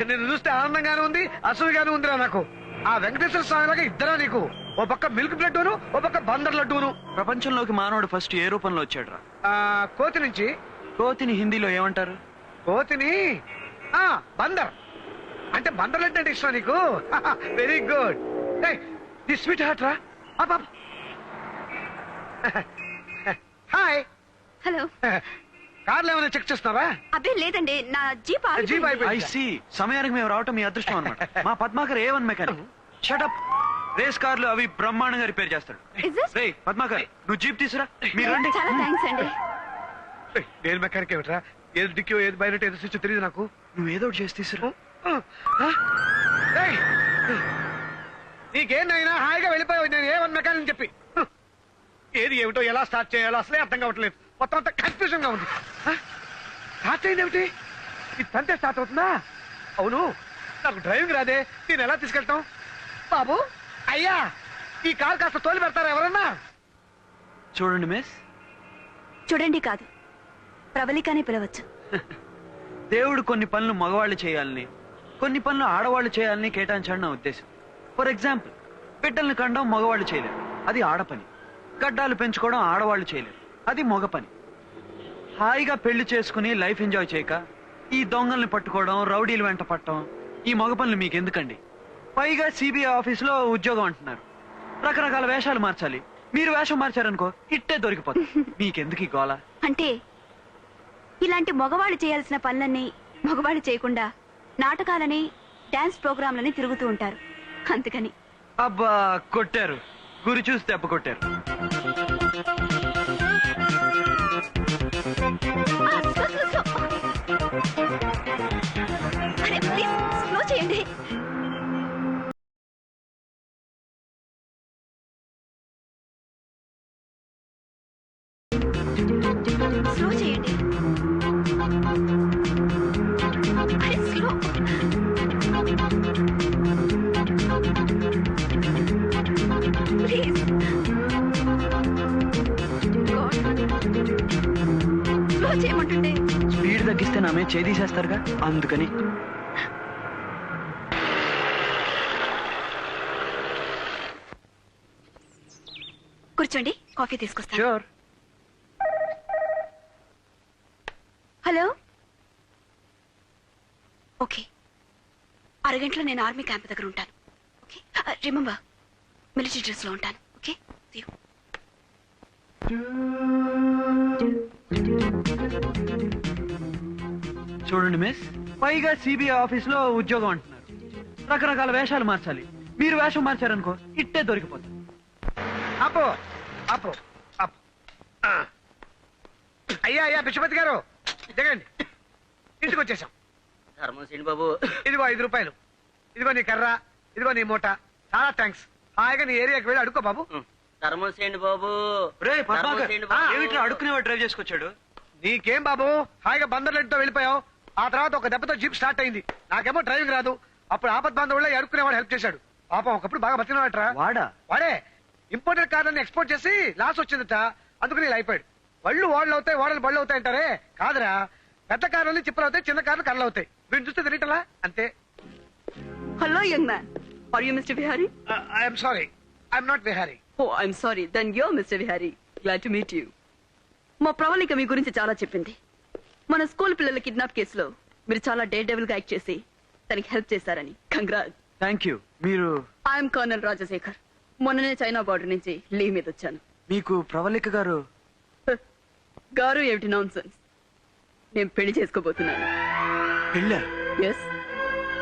నిన్ను చూస్తే ఆనందంగానే ఉంది అసూయగానే ఉందిరా నాకు. ఆ వెంకటేశ్వర స్వామి లాగా ఇద్దరా నీకు. ఓ పక్క మిల్క్ లడ్డూను ఓ పక్క బందర్ లడ్డూను. ప్రపంచంలోకి మానవుడు ఫస్ట్ ఏ రూపంలో వచ్చాడు రా ఆ, కోతి నుంచి. కోతిని హిందీలో ఏమంటారు? కోతిని ఆ బందర్. అంటే బందర్ లడ్డు అంటే ఇష్టం నీకు? Very good the sweetheart రా. Hi hello. కార్లు ఏమైనా చెక్ చేస్తున్నావా? అబ్బే లేదండి. నా జీప్ జీప్. I C. సమయానికి మేము రావటం మీ అదృష్టం అనమాట మా Padmakar A one mechanic? Shut up race కార్లు అవి బ్రహ్మాండంగా రిపేర్ చేస్తాడు? రే పద్మాకర్ నువ్వు జీప్ తీసురా. మీరు రండి. చాలా థ్యాంక్స్ అండి. నేను మెకానిక్ ఏమిట్రా? ఏది డిక్కో ఏది బయట ఏది స్విచ్ తెలియదు నాకు. నువ్వు ఏదో ఒకటి చేసి తీసురా. నీకేందైనా హాయిగా వెళ్ళిపోయావు. నేను ఏ వన్ మెకానిక్ చెప్పి. ఏది ఏమిటో ఎలా స్టార్ట్ చేయాలో అసలే అర్థం కావట్లేదు. మొత్తం అంతా కన్ఫ్యూజన్గా ఉంది? స్టార్ట్ అయింది ఏమిటి ఇది తంతే స్టార్ట్ అవుతుందా? అవును. నాకు డ్రైవింగ్ రాదే. నేను ఎలా తీసుకెళ్తాం? బాబు అయ్యా ఈ కార్ కాస్త తోలి పెడతారా ఎవరన్నా? చూడండి మిస్. చూడండి కాదు. ప్రబలికానే పిలవచ్చు. దేవుడు కొన్ని పనులు మగవాళ్ళు చేయాలని కొన్ని పనులు ఆడవాళ్ళు చేయాలని కేటాయించాడు నా ఉద్దేశం. ఫర్ ఎగ్జాంపుల్ బిడ్డల్ని కండం మగవాళ్ళు చేయలేరు. అది ఆడ పని గడ్డాలు పెంచుకోవడం ఆడవాళ్ళు చేయలేరు. అది మగ పని హాయిగా పెళ్ళి చేసుకుని లైఫ్ ఎంజాయ్ చేయక ఈ దొంగల్ని పట్టుకోవడం రౌడీలు వెంట పట్టడం ఈ మగ పనులు మీకు ఎందుకండి పైగా సిబిఐ ఆఫీసులో ఉద్యోగం అంటున్నారు. రకరకాల వేషాలు మార్చాలి. మీరు వేషం మార్చారనుకో ఇట్టే దొరికిపోతుంది. మీకెందుకు ఈ గోల? అంటే ఇలాంటి మగవాళ్ళు చేయాల్సిన పనులన్నీ మగవాళ్ళు చేయకుండా నాటకాలని డాన్స్ ప్రోగ్రాంలని తిరుగుతూ ఉంటారు. అందుకని. అబ్బా కొట్టారు. గురి చూసి దెబ్బ కొట్టారు. స్పీడ్ తగ్గిస్తే నామే చేదీసేస్తారుగా? అందుకని. కూర్చోండి కాఫీ తీసుకొస్తాను. Sure hello? ఓకే. అరగంటలో నేను ఆర్మీ క్యాంప్ దగ్గర ఉంటాను. ఓకే? రిమంబర్. మిలిటరీ డ్రెస్లో ఉంటాను. ఓకే? You. చూడండి మిస్. పైగా సిబిఐ ఆఫీస్లో ఉద్యోగం అంటున్నారు. రకరకాల వేషాలు మార్చాలి. మీరు వేషం మార్చారనుకో ఇట్టే దొరికిపోతుంది. అపో అపో అపో. ఆ. అయ్యా అయ్యా బిషపతి గారు. దిగండి. ఇంటికి వచ్చేసాం. ధర్మసేని బాబు. ఇదిగో ఐదు రూపాయలు. ఇదిగో నీ కర్ర ఇదిగో నీ మూట. చాలా థ్యాంక్స్ హాయిగా నీ ఏరియాకి వెళ్ళి అడుక్కో బాబు. ధర్మసేని బాబు. రే పద్మాకర్. బాబు. ఏమిట్రా అడుక్కునేవాడు డ్రైవ్ చేసుకొచ్చాడు? నీకేం బాబు? హాయిగా బందర్లెడ్డితో వెళ్ళిపోయావు. ఆ తర్వాత ఒక దెబ్బతో జీప్ స్టార్ట్ అయింది. నాకేమో డ్రైవింగ్ రాదు. అప్పుడు ఆపద్ బాంధవుల్లో అడుక్కునేవాడు హెల్ప్ చేశాడు. పాపం ఒకప్పుడు బాగా బతికినవాట్రా వాడా? వాడే. ఇంపోర్టెడ్ కార్లని ఎక్స్పోర్ట్ చేసి లాస్ వచ్చిందట. అందుకని ఇలా అయిపోయాడు. వళ్ళు ఓడలు అవుతాయి ఓడలు బళ్ళు అవుతాయి అంటారే? కాదురా. పెద్ద కార్లు చిప్పలు అవుతాయి చిన్న కార్లు కళ్ళు అవుతాయి. వీటిని చూస్తే తెలియటలా? అంతే. Hello, young man. Are you Mr. Vihari? I'm sorry I'm not Bihari Oh, I'm sorry. Then you're Mr. Vihari. Glad to meet you. మా ప్రవళిక మీ గురించి చాలా చెప్పింది. మన స్కూల్ పిల్లల కిడ్నాప్ కేసులో మీరు చాలా డే డెవిల్గా యాక్ట్ చేసి తనకి హెల్ప్ చేశారని. కంగ్రాట్. థ్యాంక్ యూ మీరు ఐఎమ్ కర్నల్ రాజశేఖర్. మొన్ననే చైనా బార్డర్ నుంచి లీవ్ మీద వచ్చాను. మీకు ప్రవళిక గారు గారు ఏమిటి నాన్ సెన్స్ నేను పెళ్ళి చేసుకోబోతున్నాను. పెళ్ళా? ఎస్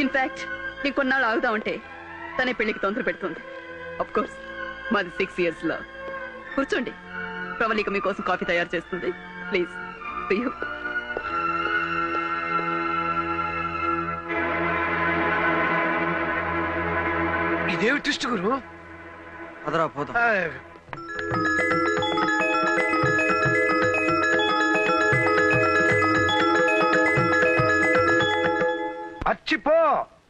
ఇన్ఫాక్ట్ నీ కొన్నాళ్ళు ఆగుదామంటే తనే పెళ్ళికి తొందర పెడుతుంది. కోర్స్ మాది సిక్స్ ఇయర్స్లో కూర్చోండి. ప్రవళిక మీకోసం కాఫీ తయారు చేస్తుంది. ప్లీజ్ ఇదేమి ట్విస్ట్ గురు? అదరా పోతాం అచ్చిపో!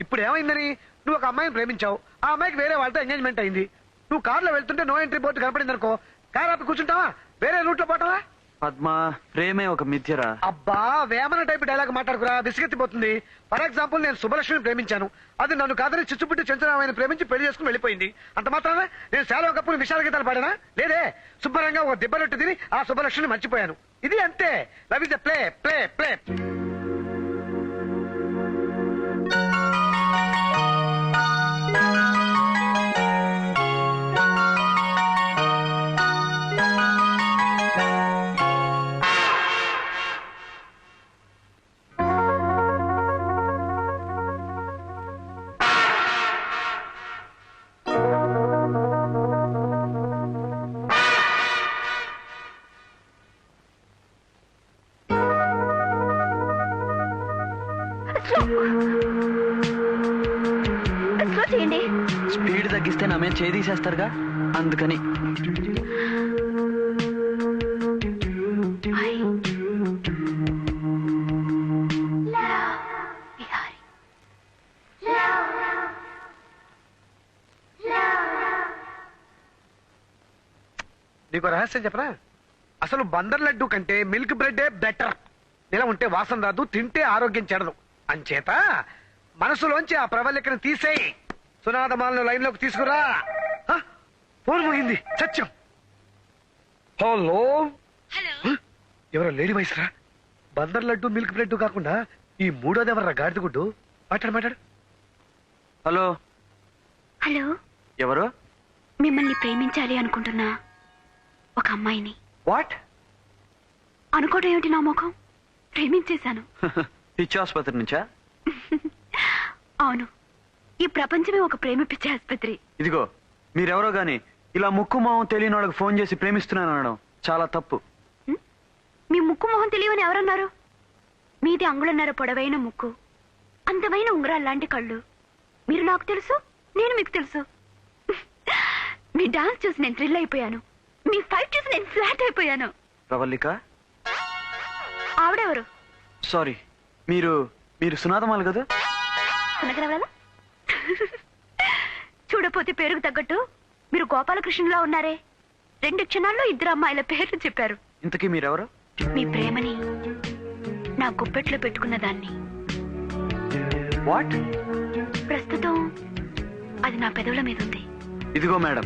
ఇప్పుడు ఏమైందని? నువ్వు ఒక అమ్మాయిని ప్రేమించావు. ఆ అమ్మాయికి వేరే వాళ్ళతో ఎంగేజ్మెంట్ అయింది. నువ్వు కారులో వెళ్తుంటే నో ఎంట్రీ బోర్డు కనపడింది అనుకో కార్ ఆపి కూర్చుంటావా? వేరే రూట్లో పోతావా? పద్మ ప్రేమే ఒక మిథ్యరా? అబ్బా వేమన టైప్ డైలాగ్ మాట్లాడుకురా విసిగెత్తిపోతుంది. ఫర్ ఎగ్జాంపుల్ నేను సుబ్బలక్ష్మిని ప్రేమించాను. అది నన్ను కాదని చిచ్చుపుట్టి చెంచరామాయని ప్రేమించి పెళ్ళి చేసుకుని వెళ్ళిపోయింది. అంత మాత్రమే నేను శాలో కప్పులు విశాల గీతాలు పాడానా? లేదే శుభ్రంగా ఒక దెబ్బరొట్టు తిని ఆ సుబ్బలక్ష్మిని మర్చిపోయాను. ఇది అంతే. Love is play play play. Slow చేయండి స్పీడ్ తగ్గిస్తే నా మీద చేయి తీసేస్తారుగా? అందుకని. నీకు రహస్యం చెప్పరా అసలు బందర్ లడ్డు కంటే మిల్క్ బ్రెడ్డే బెటర్. ఇలా ఉంటే వాసన రాదు తింటే ఆరోగ్యం చెడదు. అంచేత మనసులోంచి ఆ ప్రవళికను తీసేయి. సునాదమాలను లైన్లోకి తీసుకురా? ఫోన్ ముగింది. సత్యం. హలో? ఎవరో లేడీ వయసు రా. బందర్ లడ్డు మిల్క్ బ్రెడ్ కాకుండా ఈ మూడోది ఎవర్రా? గాడిద గుడ్డు. మాట్లాడు మాట్లాడు. హలో. హలో. ఎవరు? మిమ్మల్ని ప్రేమించాలి అనుకుంటున్నా ఒక అమ్మాయిని. వాట్? అనుకోవడం ఏమిటి నా ముఖం? ప్రేమించేశాను. పిచ్చి ఆసుపత్రి నుంచా? అవును. ఈ ప్రపంచమే ఒక ప్రేమ పిచ్చి ఆసుపత్రి. ఇదిగో మీరెవరో గాని ఇలా ముక్కు మొహం తెలియని వాళ్ళకి ఫోన్ చేసి ప్రేమిస్తున్నాను అనడం చాలా తప్పు. మీ ముక్కు మొహం తెలియని ఎవరన్నారు? మీది అంగుళన్నర పొడవైన ముక్కు అందమైన ఉంగరాలు లాంటి కళ్ళు. మీరు నాకు తెలుసు నేను మీకు తెలుసు. మీ డాన్స్ చూసి నేను థ్రిల్ అయిపోయాను. మీ ఫైట్ చూసి నేను ఫ్లాట్ అయిపోయాను. ప్రవల్లిక ఆవిడెవరు? సారీ మీరు మీరు సునాదమాలు కదా? చూడపోతే పేరుకు తగ్గట్టు మీరు గోపాలకృష్ణలా ఉన్నారే. రెండు క్షణాల్లో ఇద్దరు అమ్మాయిల పేర్లు చెప్పారు. ఇంతకీ మీరెవరు? మీ ప్రేమని నా గుప్పెట్లో పెట్టుకున్న దాన్ని. వాట్? ప్రస్తుతం అది నా పెదవుల మీద ఉంది. ఇదిగో మేడం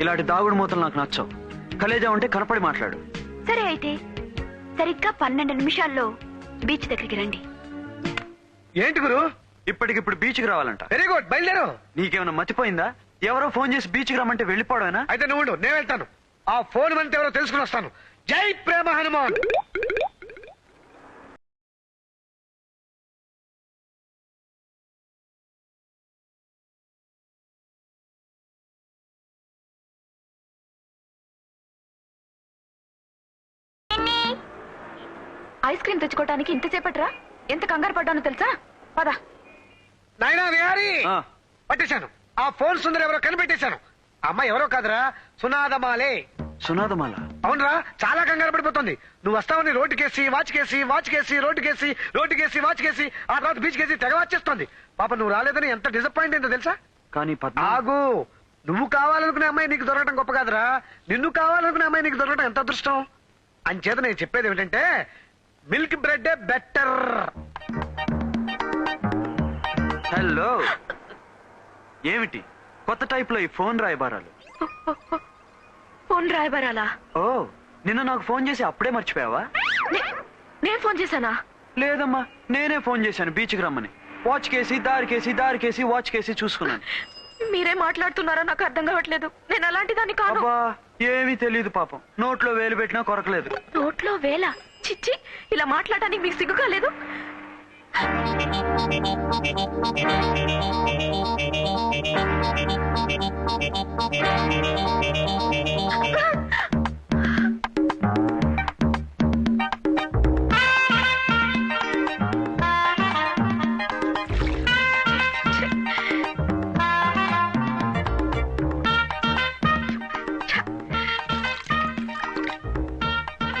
ఇలాంటి దాగుడు మూతలు నాకు నచ్చవు. కలేజా ఉంటే కనపడి మాట్లాడు. సరే అయితే సరిగ్గా పన్నెండు నిమిషాల్లో బీచ్ దగ్గరికి రండి. ఏంటి గురు? ఇప్పటికిప్పుడు బీచ్కి రావాలంట. వెరీ గుడ్ బయలుదేరు. నీకేమైనా మతిపోయిందా? ఎవరో ఫోన్ చేసి బీచ్కి రమ్మంటే వెళ్ళిపోవడమేనా? అయితే నువ్వు ఉండు, నేను వెళ్తాను. ఆ ఫోన్ మనతో ఎవరో తెలుసుకుని వస్తాను. జై ప్రేమ హనుమాన్! ఐస్ క్రీమ్ తెచ్చుకోవడానికి ఇంతసేపట్రా? ఎంత కంగారు పడ్డానో తెలుసా? పద. నాయనా విహారీ ఆ, పట్టేశాను. ఆ ఫోన్ సుందర ఎవరో కనిపెట్టేశాను. ఆ అమ్మాయి ఎవరో కాదురా? సునాదమాలే. సునాదమాల? అవునరా చాలా కంగారు పడిపోతుంది. నువ్వు వస్తావని రోడ్డు కేసి వాచ్ కేసి వాచ్ కేసి రోడ్డు కేసి రోడ్డు కేసి వాచ్ కేసి ఆ తర్వాత బీచ్ కేసి తెగ వచ్చేస్తుంది. పాప నువ్వు రాలేదని ఎంత డిసప్పాయింట్ అయిందో తెలుసా? కానీ పద్మ ఆగు. నువ్వు కావాలనుకునే అమ్మాయి నీకు దొరకడం గొప్ప కాదురా. నిన్ను కావాలనుకునే అమ్మాయి నీకు దొరకడం ఎంత అదృష్టం? అంచేత నేను చెప్పేది ఏమిటంటే మిల్క్ బ్రెడ్ బెటర్ హలో. ఏమిటి? కొత్త టైప్లో ఈ ఫోన్ రాయబారాలు. ఫోన్ రాయబరాలా? ఓ నిన్న నాకు ఫోన్ చేసి అప్పుడే మర్చిపోయావా? నేను ఫోన్ చేశానా? లేదమ్మా నేనే ఫోన్ చేశాను బీచ్కి రమ్మని. వాచ్ కేసి దారి కేసి దారి కేసి వాచ్ కేసి చూసుకున్నాను. మీరే మాట్లాడుతున్నారో నాకు అర్థం కావట్లేదు. నేను అలాంటి దాన్ని అబ్బా ఏమీ తెలియదు పాపం. నోట్లో వేలు పెట్టినా కొరకలేదు. నోట్లో వేల? చిచ్చి ఇలా మాట్లాడటానికి మీకు సిగ్గుగా లేదు?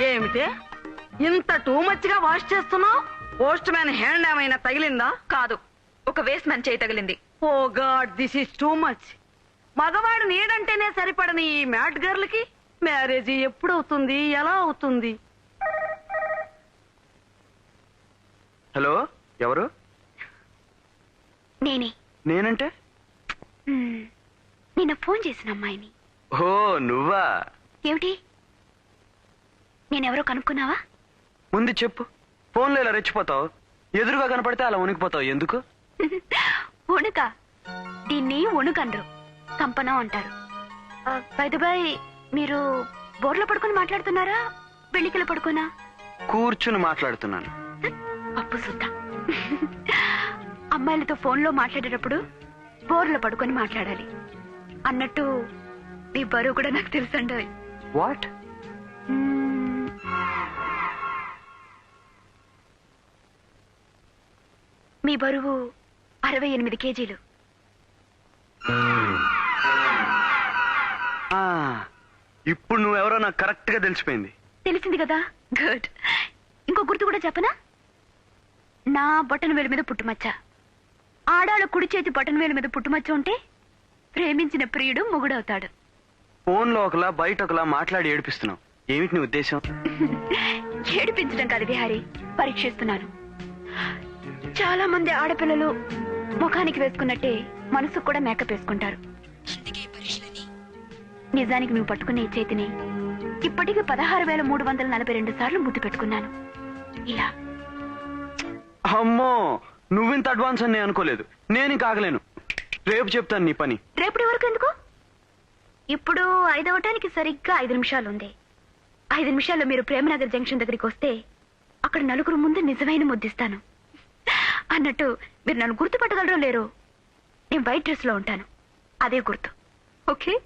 ఏమిటి? ఇంత టూ మచ్గా వాష్ చేస్తున్నావు? పోస్ట్ మ్యాన్ హ్యాండ్ ఏమైనా తగిలిందా? కాదు. ఒక వేస్ట్ మ్యాన్ చేయి తగిలింది. ఓ god this is too much మగవాడు నీడంటేనే సరిపడని ఈ మ్యాట్ గర్ల్కి మ్యారేజ్ ఎప్పుడవుతుంది? ఎలా అవుతుంది? హలో ఎవరు? నేనే. నేనంటే? నిన్న ఫోన్ చేసిన అమ్మాయిని. ఓ నువ్వా? ఏమిటి? నేనెవరో కనుక్కున్నావా? ముందు చెప్పు. ఫోన్లో ఇలా రెచ్చిపోతావు. ఎదురుగా కనపడితే అలా ఉనికిపోతావు ఎందుకు? ఉణుక దీన్ని ఉణుకనరు కంపనం అంటారు. బై మీరు బోర్లో పడుకొని మాట్లాడుతున్నారా? పెళ్ళికలు పడుకోనా? కూర్చుని మాట్లాడుతున్నాను. అప్పు సుద్దా అమ్మాయిలతో ఫోన్లో మాట్లాడేటప్పుడు బోర్లో పడుకొని మాట్లాడాలి. అన్నట్టు మీ బరువు కూడా నాకు తెలుసండి వాట్ బరువు అరవై ఎనిమిది కేజీలు. ఇప్పుడు నువ్వెవరో నాకు కరెక్ట్గా తెలిసిపోయింది. తెలిసింది కదా? గుడ్ ఇంకో గుర్తు కూడా చెప్పనా? నా బటన్ వేలు మీద పుట్టుమచ్చ. ఆడాళ్ళ కుడి చేతి బటన్ వేలు మీద పుట్టుమచ్చ ఉంటే ప్రేమించిన ప్రియుడు మొగుడవుతాడు. ఫోన్లో ఒకలా బయట ఒకలా మాట్లాడి ఏడిపిస్తున్నావు. ఏమిటి నీ ఉద్దేశం? ఏడిపించడం కాదు విహారి పరీక్షిస్తున్నాను. చాలా మంది ఆడపిల్లలు ముఖానికి వేసుకున్నట్టే మనసుకు కూడా మేకప్ వేసుకుంటారు. నిజానికి నువ్వు పట్టుకునే ఈ చేతిని ఇప్పటికి పదహారు వేల మూడు వందల నలభై రెండు సార్లు ముద్దు పెట్టుకున్నాను. ఇలా. అమ్మో నువ్వింత అడ్వాన్స్ అని నేను అనుకోలేదు. నేను ఇంక ఆగలేను. రేపు చెప్తాను నీ పని. రేపటి వరకు ఎందుకు? ఇప్పుడు ఐదవటానికి సరిగ్గా ఐదు నిమిషాలు ఉంది. ఐదు నిమిషాల్లో మీరు ప్రేమనగర్ జంక్షన్ దగ్గరికి వస్తే అక్కడ నలుగురు ముందు నిజమైన ముద్దిస్తాను. అన్నట్టు మీరు నన్ను గుర్తుపట్టగలరో లేరు? నేను వైట్ డ్రెస్లో ఉంటాను. అదే గుర్తు. ఓకే?